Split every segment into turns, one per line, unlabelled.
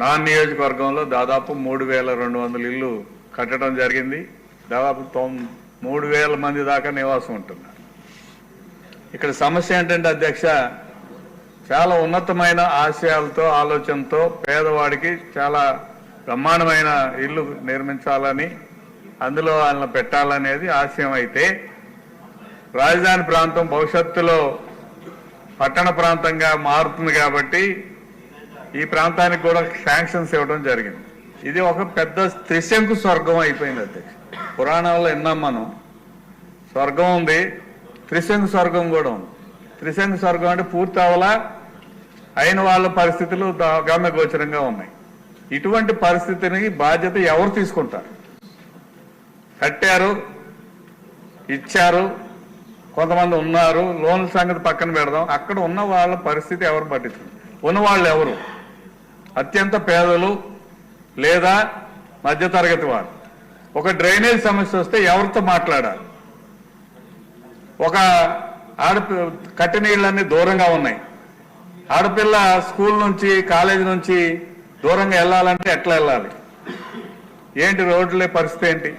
నా నియోజకవర్గంలో దాదాపు మూడు వేల రెండు వందల ఇల్లు కట్టడం జరిగింది. దాదాపు తొమ్ మూడు వేల మంది దాకా నివాసం ఉంటున్నారు. ఇక్కడ సమస్య ఏంటంటే అధ్యక్ష చాలా ఉన్నతమైన ఆశయాలతో ఆలోచనతో పేదవాడికి చాలా బ్రహ్మాండమైన ఇల్లు నిర్మించాలని అందులో వాళ్ళని పెట్టాలనేది ఆశయం అయితే రాజధాని ప్రాంతం భవిష్యత్తులో పట్టణ ప్రాంతంగా మారుతుంది కాబట్టి ఈ ప్రాంతానికి కూడా శాంక్షన్స్ ఇవ్వడం జరిగింది. ఇది ఒక పెద్ద త్రిశంకు స్వర్గం అయిపోయింది అధ్యక్ష. పురాణాల్లో విన్నాం మనం. స్వర్గం ఉంది త్రిశంకు స్వర్గం కూడా ఉంది. త్రిశంకు స్వర్గం అంటే పూర్తి అవలా అయిన వాళ్ళ పరిస్థితులు గమ్య గమ్యగోచరంగా ఉన్నాయి. ఇటువంటి పరిస్థితిని బాధ్యత ఎవరు తీసుకుంటారు? కట్టారు ఇచ్చారు కొంతమంది ఉన్నారు లోన్ల సంగతి పక్కన పెడదాం. అక్కడ ఉన్న వాళ్ళ పరిస్థితి ఎవరు పట్టించుకుంటారు? ఉన్న వాళ్ళు ఎవరు? అత్యంత పేదలు లేదా మధ్యతరగతి వారు. ఒక డ్రైనేజ్ సమస్య వస్తే ఎవరితో మాట్లాడాలి? ఒక ఆడపి కట్టి నీళ్ళన్నీ దూరంగా ఉన్నాయి. ఆడపిల్ల స్కూల్ నుంచి కాలేజీ నుంచి దూరంగా వెళ్ళాలంటే ఎట్లా వెళ్ళాలి? ఏంటి రోడ్లే పరిస్థితి ఏంటి?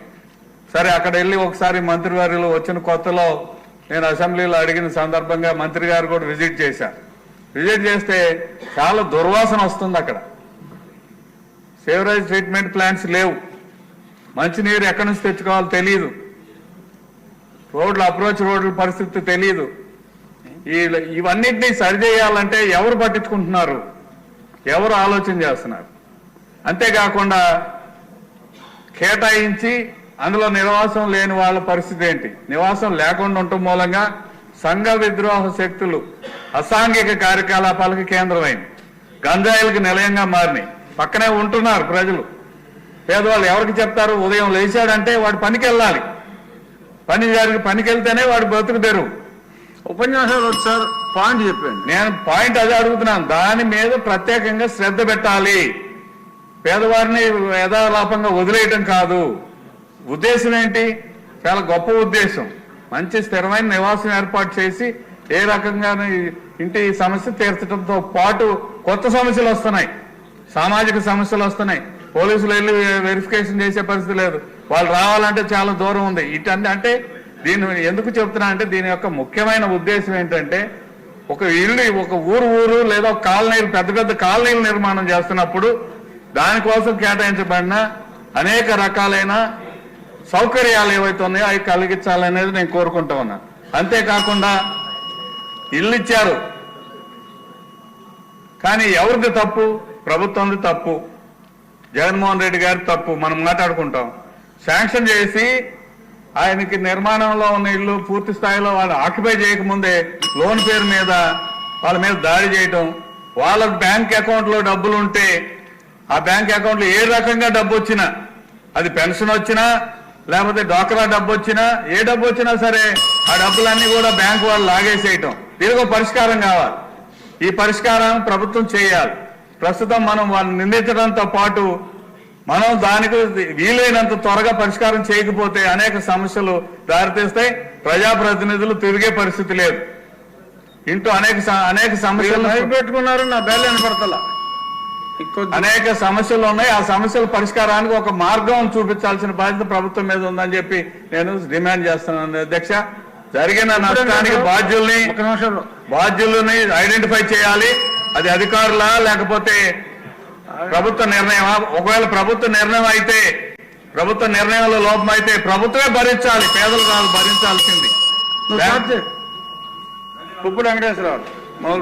సరే అక్కడ వెళ్ళి ఒకసారి మంత్రివర్యులు వచ్చిన కొత్తలో నేను అసెంబ్లీలో అడిగిన సందర్భంగా మంత్రి గారు కూడా విజిట్ చేశారు. విజిట్ చేస్తే చాలా దుర్వాసన వస్తుంది అక్కడ. సేవరేజ్ ట్రీట్మెంట్ ప్లాంట్స్ లేవు. మంచినీరు ఎక్కడి నుంచి తెచ్చుకోవాలో తెలియదు రోడ్లు అప్రోచ్ రోడ్ల పరిస్థితి తెలియదు ఈ ఇవన్నిటినీ సరిచేయాలంటే ఎవరు పట్టించుకుంటున్నారు? ఎవరు ఆలోచన చేస్తున్నారు? అంతేకాకుండా కేటాయించి అందులో నివాసం లేని వాళ్ళ పరిస్థితి ఏంటి? నివాసం లేకుండా ఉండటం మూలంగా సంఘ విద్రోహ శక్తులు అసాంఘిక కార్యకలాపాలకు కేంద్రమైంది. గంజాయిలకు నిలయంగా మారినాయి. పక్కనే ఉంటున్నారు ప్రజలు. పేదవాళ్ళు ఎవరికి చెప్తారు? ఉదయం లేచాడంటే వాడు పనికి వెళ్ళాలి పని జరిగి పనికి వెళ్తేనే వాడు బతుకు తెరువు.
ఉపన్యాసాలు సార్ పాయింట్ చెప్పండి.
నేను పాయింట్ అదే అడుగుతున్నాను. దాని మీద ప్రత్యేకంగా శ్రద్ధ పెట్టాలి. పేదవారిని యథాలాపంగా వదిలేయటం కాదు. ఉద్దేశం ఏంటి? చాలా గొప్ప ఉద్దేశం. మంచి స్థిరమైన నివాసం ఏర్పాటు చేసి ఏ రకంగా ఇంటి సమస్య తీర్చడంతో పాటు కొత్త సమస్యలు వస్తున్నాయి. సామాజిక సమస్యలు వస్తున్నాయి. పోలీసులు వెళ్ళి వెరిఫికేషన్ చేసే పరిస్థితి లేదు. వాళ్ళు రావాలంటే చాలా దూరం ఉంది. ఇటన్ని అంటే దీన్ని ఎందుకు చెప్తున్నా అంటే దీని యొక్క ముఖ్యమైన ఉద్దేశం ఏంటంటే ఒక ఇల్లు ఒక ఊరు ఊరు లేదా కాలనీలు పెద్ద పెద్ద కాలనీలు నిర్మాణం చేస్తున్నప్పుడు దానికోసం కేటాయించబడిన అనేక రకాలైన సౌకర్యాలు ఏవైతే ఉన్నాయో అవి కలిగించాలనేది నేను కోరుకుంటా ఉన్నా. అంతేకాకుండా ఇల్లు ఇచ్చారు. కానీ ఎవరిది తప్పు? ప్రభుత్వంది తప్పు. జగన్మోహన్ రెడ్డి గారి తప్పు. మనం మాట్లాడుకుంటాం. శాంక్షన్ చేసి ఆయనకి నిర్మాణంలో ఉన్న ఇల్లు పూర్తి స్థాయిలో వాళ్ళు ఆక్యుపై చేయకముందే లోన్ పేరు మీద వాళ్ళ మీద దాడి చేయటం వాళ్ళ బ్యాంక్ అకౌంట్లో డబ్బులు ఉంటే ఆ బ్యాంక్ అకౌంట్లో ఏ రకంగా డబ్బు వచ్చినా అది పెన్షన్ వచ్చినా లేకపోతే డోక్రా డబ్బు వచ్చినా ఏ డబ్బు వచ్చినా సరే ఆ డబ్బులన్నీ కూడా బ్యాంక్ వాళ్ళు లాగేసేయటం. దీనికి ఒక పరిష్కారం కావాలి. ఈ పరిష్కారం ప్రభుత్వం చేయాలి. ప్రస్తుతం మనం వాళ్ళని నిందించడంతో పాటు మనం దానికి వీలైనంత త్వరగా పరిష్కారం చేయకపోతే అనేక సమస్యలు దారితీస్తాయి. ప్రజాప్రతినిధులు తిరిగే పరిస్థితి లేదు. ఇంటూ అనేక అనేక సమస్యలు
పెట్టుకున్నారు నా బెల్ వినపడతలా ఇంకొద్ది
అనేక సమస్యలు ఉన్నాయి. ఆ సమస్యల పరిష్కారానికి ఒక మార్గం చూపించాల్సిన బాధ్యత ప్రభుత్వం మీద ఉందని చెప్పి నేను డిమాండ్ చేస్తున్నాను. అధ్యక్ష జరిగిన నష్టానికి బాధ్యుల్ని బాధ్యులని ఐడెంటిఫై చేయాలి. అది అధికారులా లేకపోతే ప్రభుత్వ నిర్ణయమా? ఒకవేళ ప్రభుత్వ నిర్ణయం అయితే ప్రభుత్వ నిర్ణయంలో లోపం అయితే ప్రభుత్వమే భరించాలి. పేదలు కాదు భరించాల్సింది.
ఉప్పుడు వెంకటేశ్వరరావు మొదలు